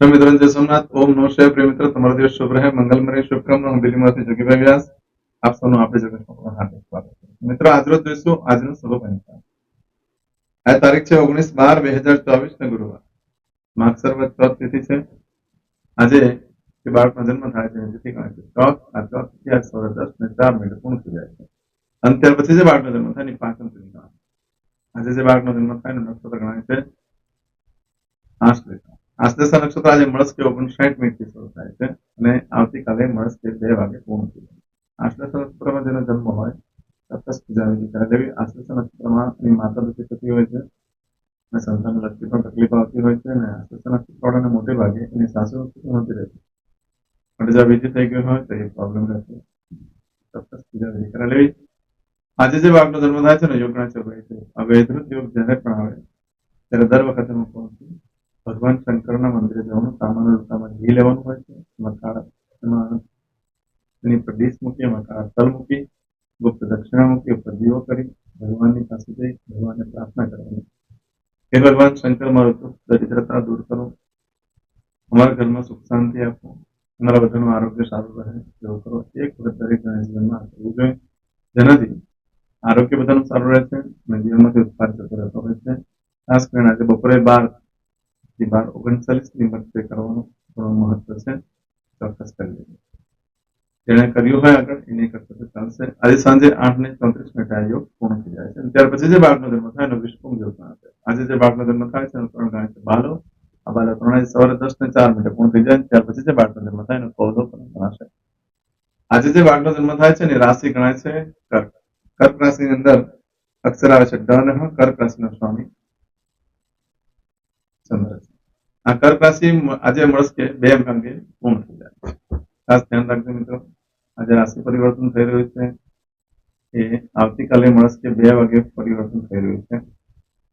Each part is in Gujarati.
મિત્રો જય સોમનાથ, ઓમ નમઃ શિવાય. પ્રિય મિત્રો, તમારો દિવસ શુભ રહે. મંગલમય શુભકામના. હું દિલ્હીમાંથી જોગીભાઈ વ્યાસ. આપ સૌનું આપણે જગતમાં હાર્દિક સ્વાગત મિત્રો આજરોજ જોઈશું. આજનો શુભ પંચાંગ આ તારીખ છે ઓગણીસ બાર બે હજાર ચોવીસ ને ગુરુવાર માગસર ચોથ તિથિ છે. આજે જે બાળકનો જન્મ થાય છે જેથી કારણે ચોથ, આ ચોથ તિથિ આજ સવારે દસ ને ચાર મિનિટ પૂર્ણ થઈ જાય છે. અને ત્યાર પછી જે બાળકનો જન્મ થાય, એની પાંચમ તિથિ ગણાય આજે જે બાળકનો જન્મ થાય, એનું નક્ષત્ર ગણાય છે. આશ્લેષા આશ્લેષા નક્ષત્ર આજે મળસ્કે ઓગણસાઠ મિનિટથી શરૂ થાય છે અને આવતીકાલે મળસ્કે બે વાગે પૂર્ણ થઈ જાય. આશ્લેષા નક્ષત્રમાં જેનો જન્મ હોય ચોક્કસ પૂજા વિધિ કરે. આશ્લેષા નક્ષત્રમાં એની માતા દુઃખી થતી હોય છે અને સંતાન લગતી પણ તકલીફ આવતી હોય છે અને આશ્લેષા નક્ષત્રવાળાને મોટે ભાગે એની સાસુ નથી રહેતી પણ જો વિધિ થઈ ગઈ હોય તો એ પ્રોબ્લેમ રહેશે. ચોક્કસ પૂજા વિધિ કરે. લેવી, આજે જે બાળકનો જન્મ થાય છે ને યોગના ચલાય છે આ વૈધૃત યોગ જ્યારે પણ આવે, ત્યારે દર વખતે હું કહું ભગવાન શંકરના મંદિરે જવાનું સામાન્ય લોટામાં ઘી લેવાનું હોય છે. એમાં એમાં એની પર ડીશ મૂકી એમાં કાળા મૂકી ગુપ્ત દક્ષિણા મૂકી ઉપર દીવો કરી, ભગવાનની પાસે જઈ, ભગવાનને પ્રાર્થના કરવાની. હે ભગવાન શંકર, મારું દુઃખ, દરિદ્રતા દૂર કરો. અમારા ઘરમાં સુખ શાંતિ આપો. અમારા બધાનું આરોગ્ય સારું રહે, એવું કરો. એક વખત દરેક જીવનમાં આ કરવું જોઈએ. જેનાથી આરોગ્ય બધાનું સારું રહે છે અને જીવનમાંથી ઉત્પાદ જતો રહેતો હોય છે. ખાસ કરીને આજે બપોરે બાર થી બાર ઓગણચાલીસની વચ્ચે કરવાનું ઘણું મહત્વ છે ચોક્કસ કરી દેજો જેણે કર્યું હોય આગળ, એને કરતા ચાલશે. આજે સાંજે આઠ ને ચોત્રીસ મિનિટે આ યોગ પૂર્ણ થઈ જાય છે. ત્યાર પછી જે બાળકનો જન્મ થાય, એનો વિશ્વ યોગ ગણાય છે આજે જે બાળકનો જન્મ થાય છે, એનો ત્રણ ગણાય છે બાલો. આ બાલો ત્રણે સવારે દસ ને ચાર મિનિટે પૂર્ણ થઈ જાય ત્યાર પછી જે બાળકનો જન્મ થાય, એનો ચૌદો પણ ગણાશે. આજે જે બાળકનો જન્મ થાય છે, એની રાશિ ગણાય છે કર્ક. કર્ક રાશિની અંદર અક્ષર આવે છે ડ કર્ક રાશિનો સ્વામી. છે. આ કર્ક રાશિ આજે મળશે બે અંગે પૂર્ણ થઈ જાય. ખાસ ધ્યાન રાખજો મિત્રો. આજે રાશિ પરિવર્તન થઈ રહ્યું છે. એ આવતીકાલે મળશે બે વાગે પરિવર્તન થઈ રહ્યું છે.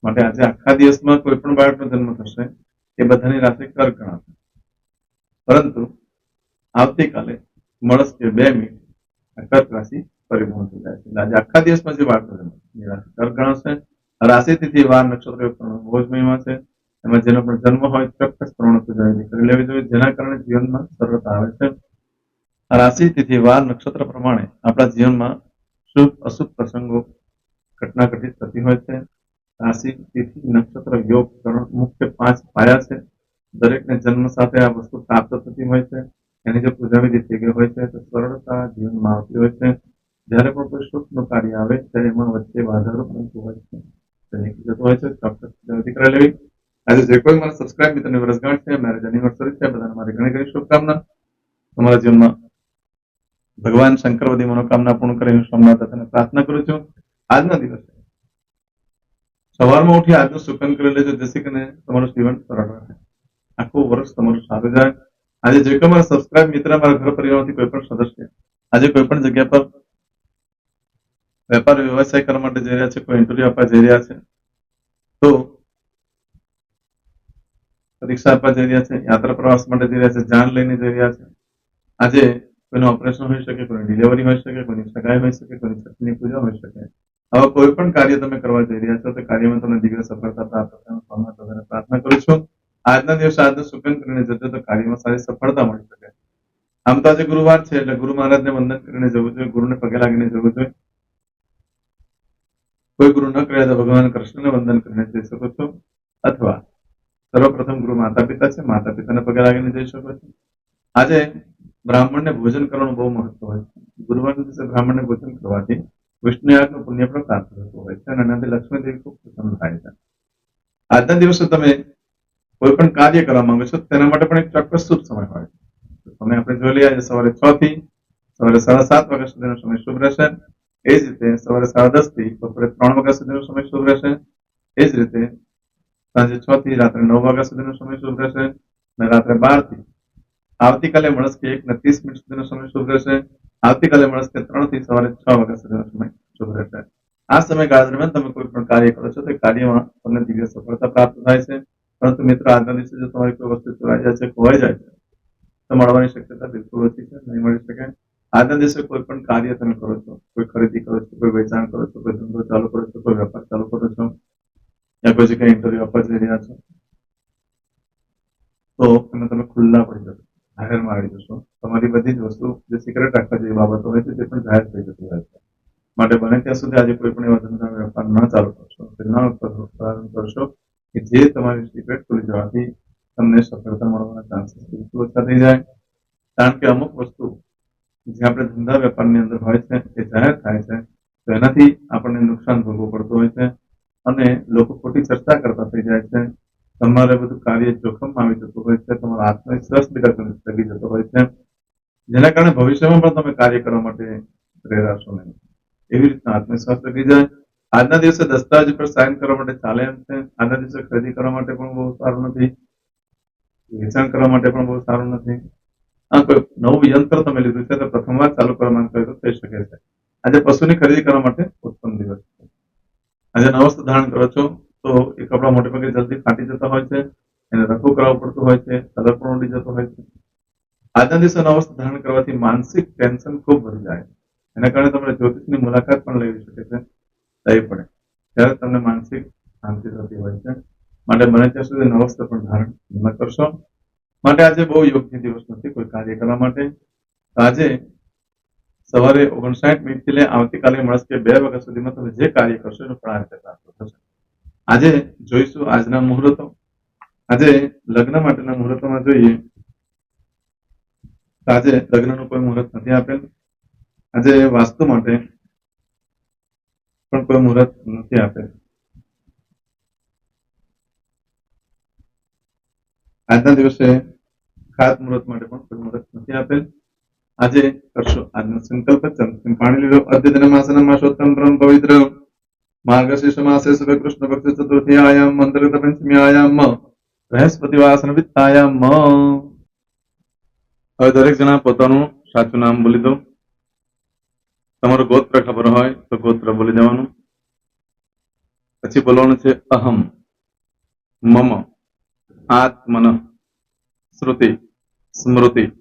માટે આજે આખા દિવસમાં કોઈ પણ બાળકનો જન્મ થશે, એ બધાની રાશિ કર્ક ગણાશે પરંતુ આવતીકાલે મળશે બે મિનિટ આ કર્ક રાશિ પરિપૂર્ણ થઈ જાય છે. આજે આખા દિવસમાં જે બાળકનો જન્મ એ રાશિ કર્ક ગણાશે રાશિ તિથિ વાર નક્ષત્ર બહુ જ મહિમા છે. એમાં જેનો પણ જન્મ હોય ચોક્કસ પ્રમાણે પૂજાવિધિ કરી લેવી જોઈએ જેના કારણે જીવનમાં સરળતા આવે છે. રાશિ, તિથિ, વાર, નક્ષત્ર પ્રમાણે આપણા જીવનમાં શુભ, અશુભ પ્રસંગો ઘટના ઘટિત થતી હોય છે. રાશિ, તિથિ, નક્ષત્ર, યોગ કરણ મુખ્ય પાંચ પાયા છે. દરેકને જન્મ સાથે આ વસ્તુ પ્રાપ્ત થતી હોય છે. એની જો પૂજાવિધિ થઈ ગઈ હોય છે, તો સરળતા જીવનમાં આવતી હોય છે. જ્યારે પણ કોઈ શુભનું કાર્ય આવે ત્યારે એમાં વચ્ચે વાધારો બનતું હોય છે. તે નીકળી હોય છે, ચોક્કસ પૂજાવિધિ કરી લેવી. આજે જે કોઈ મને સબસ્ક્રાઇબ મિત્રની વર્ષગાંઠ છે મેરેજ એનિવર્સરી છે, બધાને મારી ઘણી ઘણી શુભકામના. તમારા જીવનમાં ભગવાન શંકર બધી મનોકામના પૂર્ણ કરે, હું સોમનાથ દાદાને પ્રાર્થના કરું છું. આજના દિવસે સવારમાં ઉઠી આજનું સુકન કરી લેજો, જેથી કરીને તમારું જીવન સરળ રહે. આખું વર્ષ તમારું સારું જાય. આજે જે કોઈ મારા સબસ્ક્રાઇબ મિત્ર મારા ઘર પરિવારમાંથી કોઈ પણ સદસ્ય, આજે કોઈ પણ જગ્યા પર વેપાર વ્યવસાય કરવા માટે જઈ રહ્યા છે, કોઈ ઇન્ટરવ્યુ આપવા જઈ રહ્યા છે, તો પરીક્ષા આપવા જઈ રહ્યા છે, યાત્રા પ્રવાસ માટે જઈ રહ્યા છે, જાન લઈને જઈ રહ્યા છે. આજે કોઈનું ઓપરેશન હોઈ શકે, કોઈની ડિલિવરી હોઈ શકે, કોઈની સગાઈ હોઈ શકે, કોઈની છઠ્ઠીની પૂજા હોઈ શકે. આવા કોઈ પણ કાર્ય તમે કરવા જઈ રહ્યા છો, તો કાર્યમાં તમને દીકરી સફળતા પ્રાપ્ત થાય પ્રાર્થના કરું છું. આજના દિવસે આજનું સુકન કરીને જજો તો કાર્યમાં સારી સફળતા મળી શકે. આમ તો આજે ગુરુવાર છે, એટલે ગુરુ મહારાજને વંદન કરીને જવું જોઈએ, ગુરુને પગે લાગીને જવું જોઈએ. કોઈ ગુરુ ન કર્યા તો ભગવાન કૃષ્ણને વંદન કરીને જઈ શકો છો. અથવા સર્વપ્રથમ ગુરુ માતા પિતા છે. માતા પિતાને પગે લાગીને જઈ શકો છો. આજે બ્રાહ્મણને ભોજન કરવાનું બહુ મહત્વ હોય છે. ગુરુવારના દિવસે બ્રાહ્મણને ભોજન કરવાથી વિષ્ણુ પુણ્ય પણ પ્રાપ્ત થતું હોય છે અને એનાથી લક્ષ્મીદેવી ખૂબ પ્રસન્ન થાય છે. આજના દિવસે તમે કોઈ પણ કાર્ય કરવા માંગો છો, તેના માટે પણ એક ચોક્કસ શુભ સમય હોય છે. તમે આપણે જોઈ લઈએ, આજે સવારે છ થી સવારે સાડા સાત વાગ્યા સુધીનો સમય શુભ રહેશે. એ જ રીતે સવારે સાડા દસથી બપોરે ત્રણ વાગ્યા સુધીનો સમય શુભ રહેશે. એ જ રીતે સાંજે છ થી રાત્રે નવ વાગ્યા સુધીનો સમય શુભ રહેશે અને રાત્રે બારથી. આવતીકાલે મળસ્કે એક ને ત્રીસ મિનિટ સુધીનો સમય શુભ રહેશે આવતીકાલે મળસ્કે ત્રણથી સવારે છ વાગ્યા સુધીનો સમય શુભ રહેશે આ સમયગાળા દરમિયાન તમે કોઈ પણ કાર્ય કરો છો તે કાર્યમાં તમને દિવ્ય સફળતા પ્રાપ્ત થાય છે. પરંતુ મિત્રો, આજના દિવસે જો તમારી કોઈ વસ્તુ ચોરાઈ જાય છે, ખોવાઈ જાય છે, તો મળવાની શક્યતા બિલકુલ ઓછી છે, નહીં મળી શકે. આજના દિવસે કોઈ પણ કાર્ય તમે કરો છો, કોઈ ખરીદી કરો છો, કોઈ વેચાણ કરો છો, કોઈ ધંધો ચાલુ કરો છો, કોઈ વેપાર ચાલુ કરો છો યા પછી જગ્યાએ ઇન્ટરવ્યુ આપવા જઈ રહ્યા છો? તો એમાં તમે ખુલ્લા પડી જશો, જાહેરમાં આવી જશો. તમારી બધી જ વસ્તુ જે સિક્રેટ રાખવા જેવી બાબતો હોય છે, તે પણ જાહેર થઈ જતી હોય છે. માટે બને ત્યાં સુધી આજે કોઈ પણ એવા ધંધા વેપાર ન ચાલુ કરશો. ના ન કરશો કે જે તમારી સિક્રેટ ખુલી જવાથી તમને સફળતા મળવાના ચાન્સીસ બિલકુલ ઓછા થઈ જાય. કારણ કે અમુક વસ્તુ જે આપણે ધંધા વેપારની અંદર હોય છે, એ જાહેર થાય છે, તો એનાથી આપણને નુકસાન ભોગવવું પડતું હોય છે. અને લોકો ખોટી ચર્ચા કરતા થઈ જાય છે. તમારે બધું કાર્ય જોખમમાં આવી જતું હોય છે. તમારો આત્મવિશ્વાસ બી લગી જતો હોય છે. જેના કારણે ભવિષ્યમાં પણ તમે કાર્ય કરવા માટે પ્રેરાશો નહીં. એવી રીતના આત્મવિશ્વાસ લગી જાય. આજના દિવસે દસ્તાવેજ પર સાઇન કરવા માટે ચાલે એમ છે. આજના દિવસે ખરીદી કરવા માટે પણ બહુ સારું નથી. વેચાણ કરવા માટે પણ બહુ સારું નથી. આ કોઈ નવું યંત્ર તમે લીધું છે તો પ્રથમવાર ચાલુ કરવા માંગતો હોય તો થઈ શકે છે. આજે પશુની ખરીદી કરવા માટે ઉત્તમ દિવસ આજે નવો વસ્ત્ર ધારણ કરો છો, તો એ કપડાં મોટે ભાગે જલ્દી ફાટી જતા હોય છે, એને રખો કરાવવું પડતું હોય છે, કલર પણ ઉડી જતો હોય છે. આજના દિવસે નવો વસ્ત્ર ધારણ કરવાથી માનસિક ટેન્શન ખૂબ વધી જાય એના કારણે તમારે જ્યોતિષની મુલાકાત પણ લેવી શકે છે, લેવી પડે. ત્યારે તમને માનસિક શાંતિ થતી હોય છે. માટે બને ત્યાં સુધી નવસ્ત્ર પણ ધારણ ન કરશો. માટે આજે બહુ યોગ્ય દિવસ નથી કોઈ કાર્ય કરવા માટે. આજે સવારે ઓગણસાઠ મિનિટથી લઈ આવતીકાલે મળશે બે વાગ્યા સુધીમાં તમે જે કાર્ય કરશો એનું રીતે પ્રાપ્ત થશે. આજે જોઈશું આજના મુહૂર્તો. આજે લગ્ન માટેના મુહૂર્તોમાં જોઈએ આજે લગ્નનું કોઈ મુહૂર્ત નથી આપેલ. આજે વાસ્તુ માટે પણ કોઈ મુહૂર્ત નથી આપેલ. આજના દિવસે ખાત મુહૂર્ત માટે પણ કોઈ મુહૂર્ત નથી આપેલ. આજે કરશો આજનો સંકલ્પ પાણી લીધો. અદ્ય દિનમાસન માસોત્તમ પરમ પવિત્ર. માર્ગશીર્ષ માસે શુભ કૃષ્ણ ભક્ત પંચમી આયામ. બૃહસ્પતિ વાસન વિત્તાયામ. હવે દરેક જણા પોતાનું સાચું નામ બોલી દો. તમારું ગોત્ર ખબર હોય તો ગોત્ર બોલી દેવાનું. પછી બોલવાનું છે અહમ, મમ, આત્મન, શ્રુતિ, સ્મૃતિ.